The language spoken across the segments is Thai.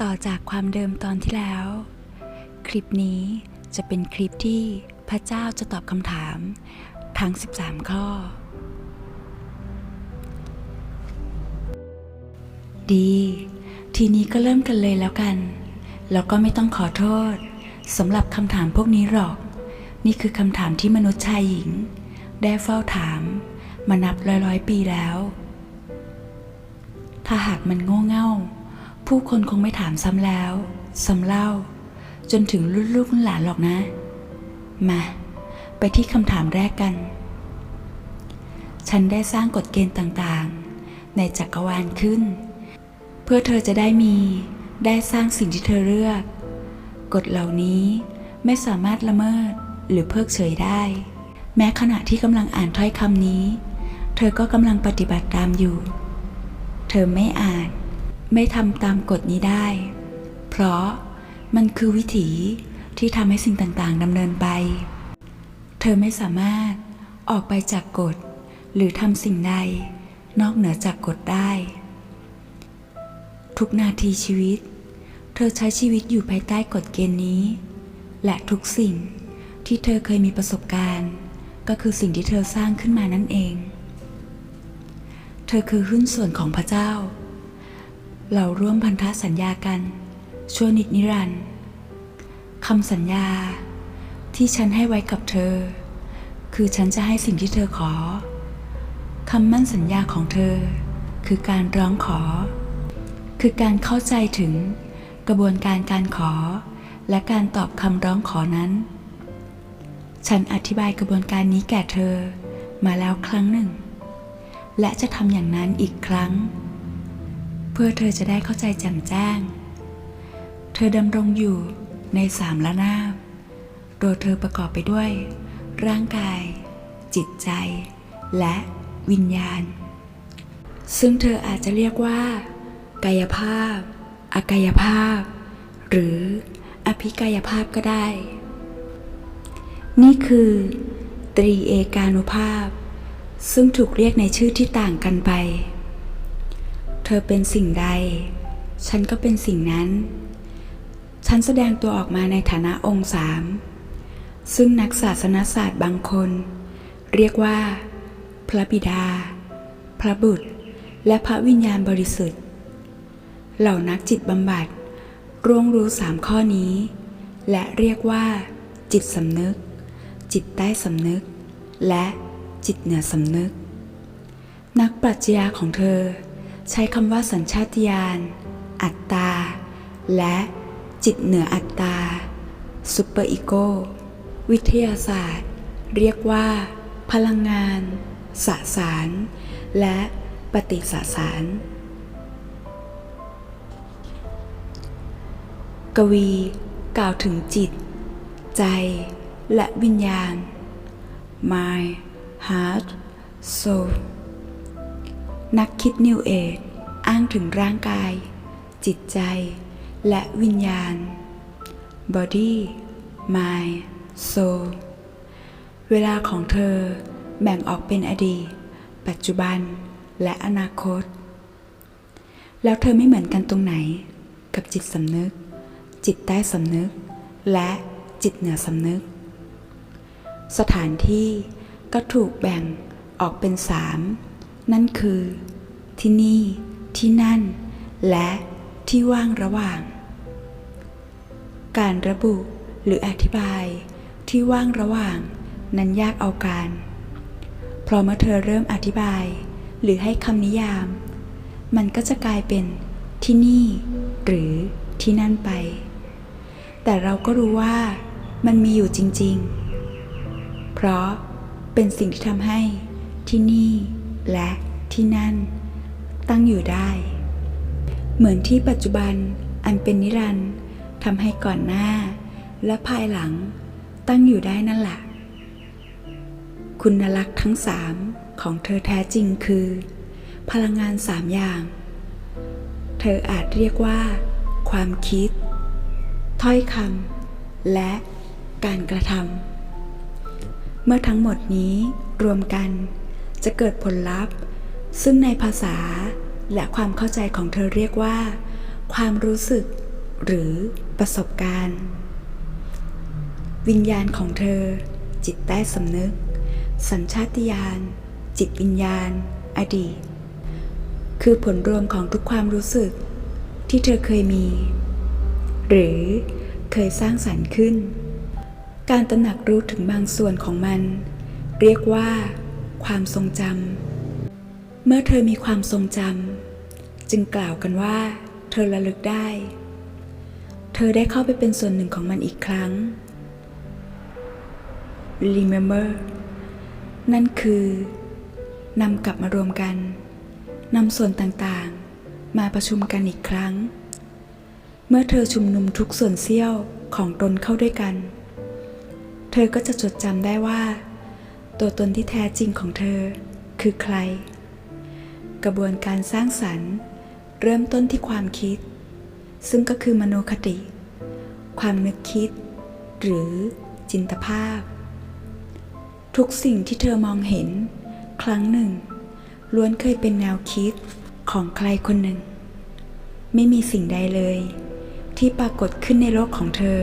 ต่อจากความเดิมตอนที่แล้ว คลิปนี้จะเป็นคลิปที่พระเจ้าจะตอบคำถามทั้ง 13 ข้อ ดี ทีนี้ก็เริ่มกันเลยแล้วกัน แล้วก็ไม่ต้องขอโทษ สำหรับคำถามพวกนี้หรอก นี่คือคำถามที่มนุษย์ชายหญิง ได้เฝ้าถาม มานับร้อยร้อยปีแล้ว ถ้าหากมันโง่เง่า ผู้คนคงไม่ถามซ้ำแล้วซ้ำเล่า จนถึงรุ่นลูกรุ่นหลานหรอกนะ มา ไปที่คำถามแรกกัน ฉันได้สร้างกฎเกณฑ์ต่างๆ ในจักรวาลขึ้น เพื่อเธอจะได้มีได้สร้างสิ่งที่เธอเลือก กฎเหล่านี้ไม่สามารถละเมิดหรือเพิกเฉยได้ แม้ขณะที่กำลังอ่านถ้อยคำนี้ เธอก็กำลังปฏิบัติตามอยู่ เธอไม่อ่านไม่ทำตามกฎนี้ได้ เพราะมันคือวิถีที่ทำให้สิ่งต่างๆดำเนินไป เธอไม่สามารถออกไปจากกฎ หรือทำสิ่งใดนอกเหนือจากกฎได้ ทุกนาทีชีวิต เธอใช้ชีวิตอยู่ภายใต้กฎเกณฑ์นี้ และทุกสิ่งที่เธอเคยมีประสบการณ์ ก็คือสิ่งที่เธอสร้างขึ้นมานั่นเอง เธอคือหุ้นส่วนของพระเจ้า เราร่วมพันธสัญญากัน ชั่วนิดนิรันดร์คำสัญญาที่ฉันให้ไว้กับเธอ คือฉันจะให้สิ่งที่เธอขอคำมั่นสัญญาของเธอ คือการร้องขอ คือการเข้าใจถึง กระบวนการการขอ และการตอบคำร้องขอนั้น ฉันอธิบายกระบวนการนี้แก่เธอมาแล้วครั้งหนึ่ง และจะทำอย่างนั้นอีกครั้ง เพื่อเธอจะได้เข้าใจแจ่มแจ้ง เธอดำรงอยู่ในสามละนาบโดยเธอประกอบไปด้วย ร่างกาย จิตใจ และวิญญาณ ซึ่งเธออาจจะเรียกว่า กายภาพ อกายภาพ หรืออภิกายภาพก็ได้ นี่คือ ตรีเอกานุภาพ ซึ่งถูกเรียกในชื่อที่ต่างกันไป เธอเป็นสิ่งใด ฉันก็เป็นสิ่งนั้น ฉันแสดงตัวออกมาในฐานะองค์สามซึ่งนักศาสนศาสตร์บางคน เรียกว่า พระบิดา พระบุตร และพระวิญญาณบริสุทธิ์ เหล่านักจิตบำบัดร่วงรู้สามข้อนี้ และเรียกว่า จิตสำนึก จิตใต้สำนึก และจิตเหนือสำนึก นักปรัชญาของเธอ ใช้คำว่าสัญชาตญาณอัตตา และจิตเหนืออัตตาซูเปอร์อีโกวิทยาศาสตร์ เรียกว่า พลังงาน สสาร และปฏิสสาร กวีกล่าวถึงจิต ใจและวิญญาณ mind heart soul นักคิดนิวเอจอ้างถึงร่างกาย จิตใจ และวิญญาณ body mind soul เวลาของเธอแบ่งออกเป็นอดีต ปัจจุบัน และอนาคต แล้วเธอไม่เหมือนกันตรงไหนกับจิตสำนึก จิตใต้สำนึก และจิตเหนือสำนึก สถานที่ก็ถูกแบ่งออกเป็นสามนั่นคือ ที่นี่ ที่นั่น และที่ว่างระหว่าง การระบุหรืออธิบายที่ว่างระหว่างนั้นยากเอาการ เพราะเมื่อเธอเริ่มอธิบาย หรือให้คำนิยาม มันก็จะกลายเป็นที่นี่ หรือที่นั่นไป แต่เราก็รู้ว่ามันมีอยู่จริง ๆ เพราะเป็นสิ่งที่ทำให้ที่นี่และที่นั่น ตั้งอยู่ได้ เหมือนที่ปัจจุบันอันเป็นนิรันดร์ทำให้ก่อนหน้า และภายหลังตั้งอยู่ได้นั่นแหละ คุณลักษณ์ทั้งสามของเธอแท้จริงคือ พลังงานสามอย่าง เธออาจเรียกว่า ความคิด ถ้อยคำและการกระทำเมื่อทั้งหมดนี้รวมกันจะเกิดผลลัพธ์ ซึ่งในภาษาและความเข้าใจของเธอเรียกว่า ความรู้สึก หรือประสบการณ์ วิญญาณของเธอ จิตใต้สำนึก สัญชาติญาณ จิตวิญญาณ อดีต คือผลรวมของทุกความรู้สึก ที่เธอเคยมี หรือเคยสร้างสรรค์ขึ้น การตระหนักรู้ถึงบางส่วนของมัน เรียกว่า ความทรงจำเมื่อเธอมีความทรงจำจึงกล่าวกันว่า เธอระลึกได้ เธอได้เข้าไปเป็นส่วนหนึ่งของมันอีกครั้ง remember นั่นคือนำกลับมารวมกันนำส่วนต่างๆ มาประชุมกันอีกครั้ง มื่อเธอชุมนุมทุกส่วนเสี้ยวของตนเข้าด้วยกัน เธอก็จะจดจำได้ว่า ตัวตนที่แท้จริงของเธอคือใคร กระบวนการสร้างสรรค์ เริ่มต้นที่ความคิด ซึ่งก็คือมโนคติ ความนึกคิด หรือจินตภาพ ทุกสิ่งที่เธอมองเห็น ครั้งหนึ่งล้วนเคยเป็นแนวคิดของใครคนหนึ่ง ไม่มีสิ่งใดเลย ที่ปรากฏขึ้นในโลกของเธอ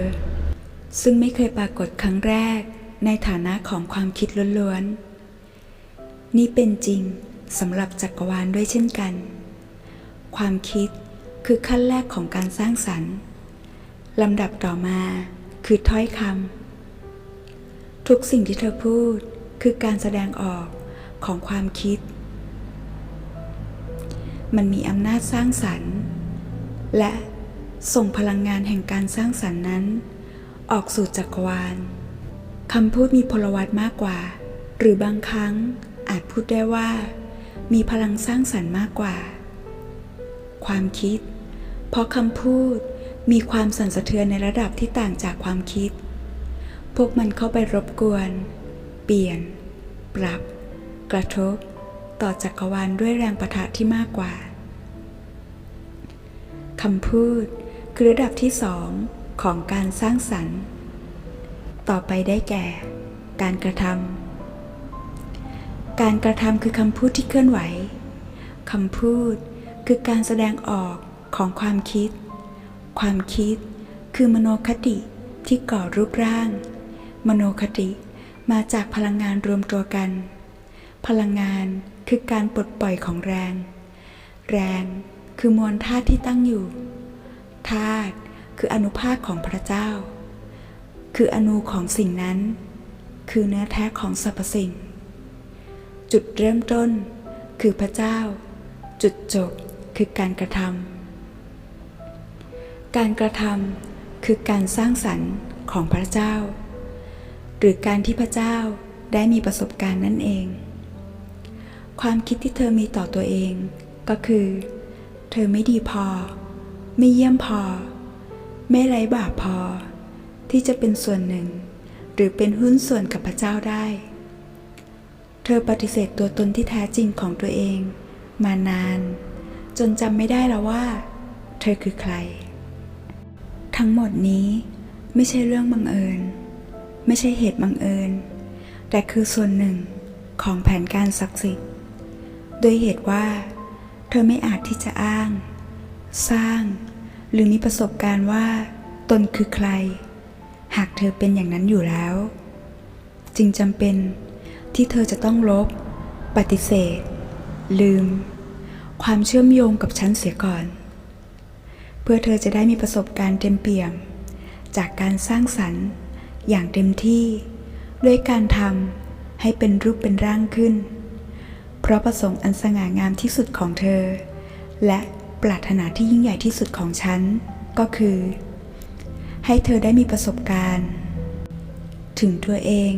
ซึ่งไม่เคยปรากฏครั้งแรกในฐานะของความคิดล้วนๆ นี่เป็นจริงสำหรับจักรวาลด้วยเช่นกัน ความคิดคือขั้นแรกของการสร้างสรรค์ลำดับต่อมาคือถ้อยคำทุกสิ่งที่เธอพูดคือการแสดงออกของความคิด มันมีอำนาจสร้างสรรค์ และ ส่งพลังงานแห่งการสร้างสรรค์นั้น ออกสู่จักรวาลคำพูดมีพลวัตมากกว่า หรือบางครั้งอาจพูดได้ว่า มีพลังสร้างสรรค์มากกว่า ความคิด เพราะคำพูดมีความสั่นสะเทือนในระดับที่ต่างจากความคิด พวกมันเข้าไปรบกวน เปลี่ยน ปรับ กระทบ ต่อจักรวาลด้วยแรงประทะที่มากกว่าคำพูด คือระดับที่สองของการสร้างสรรค์ ต่อไปได้แก่ การกระทำการกระทำคือคำพูดที่เคลื่อนไหวคำพูดคือการแสดงออกของความคิด ความคิดคือมโนคติที่ก่อรูปร่าง มโนคติมาจากพลังงานรวมตัวกัน พลังงานคือการปลดปล่อยของแรง แรงคือมวลธาตุที่ตั้งอยู่ ธาตุคืออนุภาคของพระเจ้า คืออนูของสิ่งนั้น คือเนื้อแท้ของสรรพสิ่ง จุดเริ่มต้นคือพระเจ้า จุดจบคือการกระทำการกระทำคือการสร้างสรรค์ของพระเจ้า หรือการที่พระเจ้าได้มีประสบการณ์นั่นเอง ความคิดที่เธอมีต่อตัวเอง ก็คือ เธอไม่ดีพอ ไม่เยี่ยมพอ ไม่ไร้บาปพอ ที่จะเป็นส่วนหนึ่ง หรือเป็นหุ้นส่วนกับพระเจ้าได้ เธอปฏิเสธตัวตนที่แท้จริงของตัวเอง มานาน จนจำไม่ได้แล้วว่า เธอคือใคร ทั้งหมดนี้ไม่ใช่เรื่องบังเอิญ ไม่ใช่เหตุบังเอิญ แต่คือส่วนหนึ่งของแผนการศักดิ์สิทธิ์โดยเหตุว่า เธอไม่อาจที่จะอ้าง สร้าง หรือมีประสบการณ์ว่า ตนคือใคร หากเธอเป็นอย่างนั้นอยู่แล้ว จึงจำเป็นที่เธอจะต้องลบ ปฏิเสธ ลืม ความเชื่อมโยงกับฉันเสียก่อน เพื่อเธอจะได้มีประสบการณ์เต็มเปี่ยม จากการสร้างสรรค์อย่างเต็มที่ ด้วยการทำให้เป็นรูปเป็นร่างขึ้น เพราะประสงค์อันสง่างามที่สุดของเธอ และ ปรารถนาที่ยิ่งใหญ่ที่สุดของฉัน ก็คือ ให้เธอได้มีประสบการณ์ ถึงตัวเอง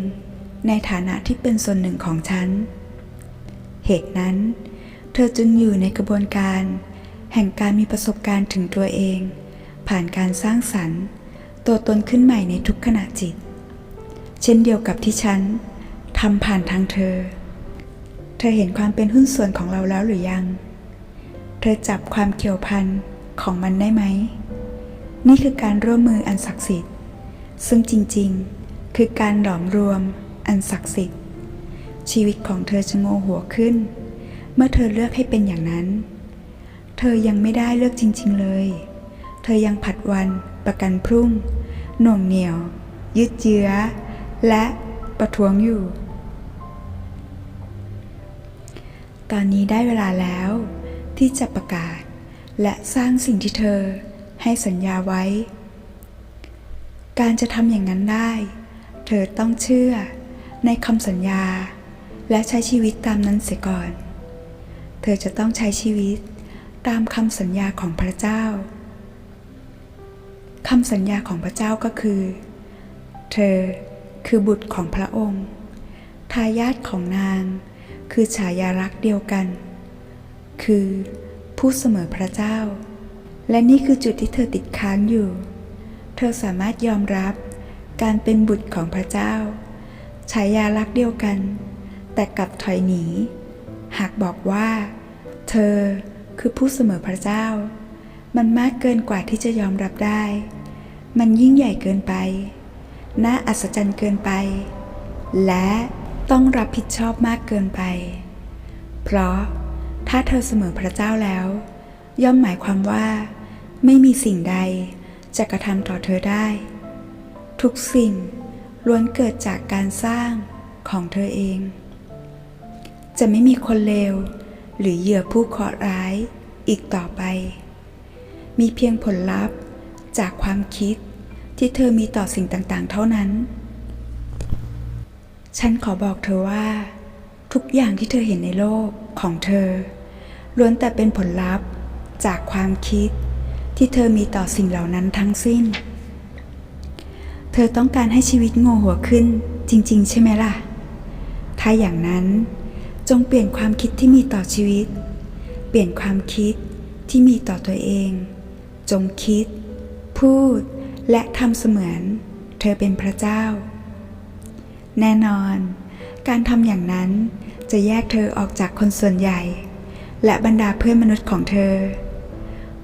ในฐานะที่เป็นส่วนหนึ่งของฉัน เหตุนั้น เธอจึงอยู่ในกระบวนการ แห่งการมีประสบการณ์ถึงตัวเอง ผ่านการสร้างสรรค์ ตัวตนขึ้นใหม่ในทุกขณะจิต เช่นเดียวกับที่ฉันทำผ่านทางเธอ เธอเห็นความเป็นหุ้นส่วนของเราแล้วหรือยัง เธอจับความเกี่ยวพันของมันได้ไหม นี่คือการร่วมมืออันศักดิ์สิทธิ์ ซึ่งจริงๆ คือการหลอมรวมอันศักดิ์สิทธิ์ ชีวิตของเธอจะโงหัวขึ้น เมื่อเธอเลือกให้เป็นอย่างนั้น เธอยังไม่ได้เลือกจริง ๆเลย เธอยังผัดวันประกันพรุ่ง หน่วงเหนียว ยืดเยื้อ และประท้วงอยู่ ตอนนี้ได้เวลาแล้ว ที่จะประกาศ และสร้างสิ่งที่เธอให้สัญญาไว้ การจะทำอย่างนั้นได้ เธอต้องเชื่อในคำสัญญา และใช้ชีวิตตามนั้นเสียก่อน เธอจะต้องใช้ชีวิตตามคำสัญญาของพระเจ้าคำสัญญาของพระเจ้าก็คือ เธอคือบุตรของพระองค์ ทายาทของนางคือฉายาลักษ์เดียวกัน คือ ผู้เสมอพระเจ้า และนี่คือจุดที่เธอติดค้างอยู่ เธอสามารถยอมรับการเป็นบุตรของพระเจ้าฉายาลักษ์เดียวกัน แต่กลับถอยหนี หากบอกว่า เธอคือผู้เสมอพระเจ้า มันมากเกินกว่าที่จะยอมรับได้ มันยิ่งใหญ่เกินไป น่าอัศจรรย์เกินไป และต้องรับผิดชอบมากเกินไป เพราะ ถ้าเธอเสมอพระเจ้าแล้ว ย่อมหมายความว่า ไม่มีสิ่งใดจะกระทำต่อเธอได้ ทุกสิ่งล้วนเกิดจากการสร้างของเธอเอง จะไม่มีคนเลวหรือเหยื่อผู้เคราะห์ร้ายอีกต่อไป มีเพียงผลลัพธ์จากความคิดที่เธอมีต่อสิ่งต่างๆ เท่านั้น ฉันขอบอกเธอว่า ทุกอย่างที่เธอเห็นในโลกของเธอ ล้วนแต่เป็นผลลัพธ์จากความคิดที่เธอมีต่อสิ่งเหล่านั้นทั้งสิ้น เธอต้องการให้ชีวิตโง่หัวขึ้นจริง ๆ ใช่ไหมล่ะ ถ้าอย่างนั้นจงเปลี่ยนความคิดที่มีต่อชีวิต เปลี่ยนความคิดที่มีต่อตัวเอง จงคิด พูดและทำเสมือน เธอเป็นพระเจ้า แน่นอน การทำอย่างนั้นจะแยกเธอออกจากคนส่วนใหญ่ และบรรดาเพื่อนมนุษย์ของเธอ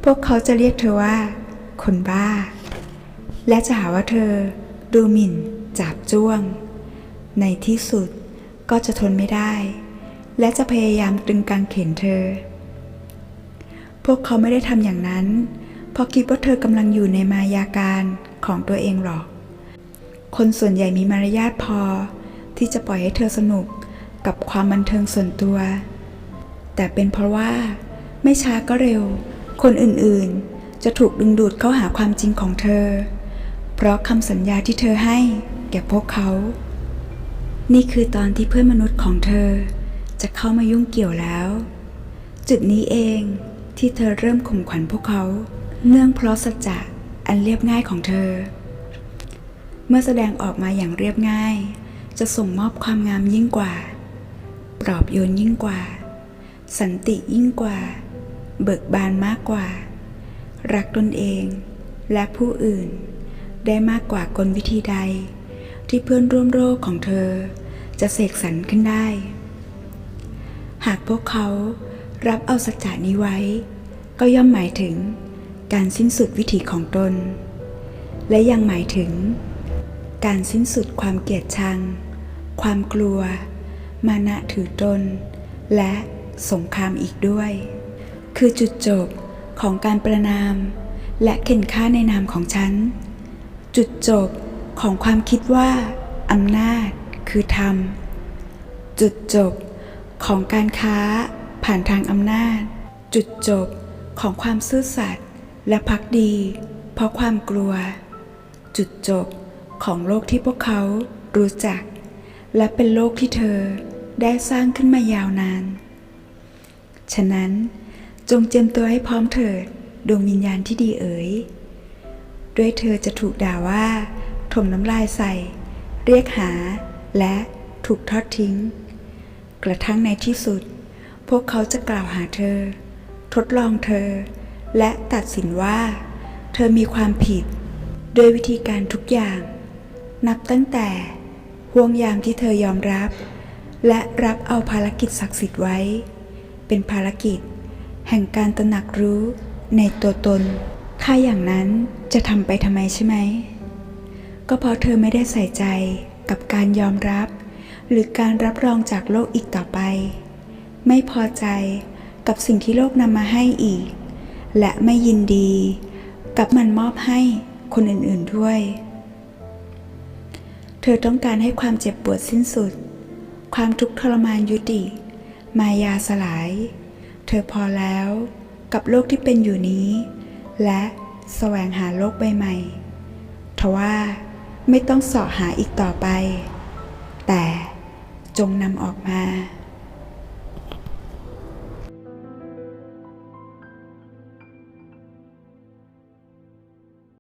พวกเขาจะเรียกเธอว่า คนบ้า และจะหาว่าเธอดูหมิ่น จาบจ้วง ในที่สุดก็จะทนไม่ได้ และจะพยายามตึงกางเขนเธอ พวกเขาไม่ได้ทำอย่างนั้น เพราะคิดว่าเธอกำลังอยู่ในมายาการของตัวเองหรอก คนส่วนใหญ่มีมารยาทพอ ที่จะปล่อยให้เธอสนุกกับความบันเทิงส่วนตัว แต่เป็นเพราะว่าไม่ช้าก็เร็ว คนอื่นๆ จะถูกดึงดูดเข้าหาความจริงของเธอ เพราะคำสัญญาที่เธอให้แก่พวกเขา นี่คือตอนที่เพื่อนมนุษย์ของเธอ จะเข้ามายุ่งเกี่ยวแล้ว จุดนี้เองที่เธอเริ่มข่มขวัญพวกเขา เนื่องเพราะสัจจะอันเรียบง่ายของเธอ เมื่อแสดงออกมาอย่างเรียบง่าย จะส่งมอบความงามยิ่งกว่า ปลอบโยนยิ่งกว่า สันติยิ่งกว่า เบิกบานมากกว่า รักตนเองและผู้อื่น ได้มากกว่ากลวิธีใด ที่เพื่อนร่วมโรคของเธอ จะเสกสรรขึ้นได้ หากพวกเขารับเอาสัจจานี้ไว้ ก็ย่อมหมายถึงการสิ้นสุดวิถีของตน และยังหมายถึงการสิ้นสุดความเกลียดชัง ความกลัว มานะถือตน และสงครามอีกด้วย คือจุดจบของการประนาม และเข็นฆ่าในนามของฉัน จุดจบของความคิดว่าอำนาจคือธรรม จุดจบของการค้าผ่านทางอำนาจ จุดจบของความซื่อสัตย์และพักดี เพราะความกลัว จุดจบของโลกที่พวกเขารู้จัก และเป็นโลกที่เธอได้สร้างขึ้นมายาวนาน ฉะนั้นจงเจียมตัวให้พร้อมเถิดดวงวิญญาณที่ดีเอ๋ย ด้วยเธอจะถูกด่าว่า ถมน้ำลายใส่ เรียกหาและถูกทอดทิ้ง กระทั่งในที่สุด พวกเขาจะกล่าวหาเธอ ทดลองเธอ และตัดสินว่า เธอมีความผิดด้วยวิธีการทุกอย่าง นับตั้งแต่ ห่วงยามที่เธอยอมรับ และรับเอาภารกิจศักดิ์สิทธิ์ไว้ เป็นภารกิจ แห่งการตระหนักรู้ในตัวตน ถ้าอย่างนั้นจะทำไปทำไมใช่ไหม ก็เพราะเธอไม่ได้ใส่ใจกับการยอมรับ หรือการรับรองจากโลกอีกต่อไป ไม่พอใจกับสิ่งที่โลกนำมาให้อีก และไม่ยินดี กับมันมอบให้คนอื่นๆด้วย เธอต้องการให้ความเจ็บปวดสิ้นสุด ความทุกข์ทรมานยุติ มายาสลาย เธอพอแล้วกับโลกที่เป็นอยู่นี้ และแสวงหาโลกใบใหม่ทว่าไม่ต้องเสาะหาอีกต่อไป แต่จงนำออกมา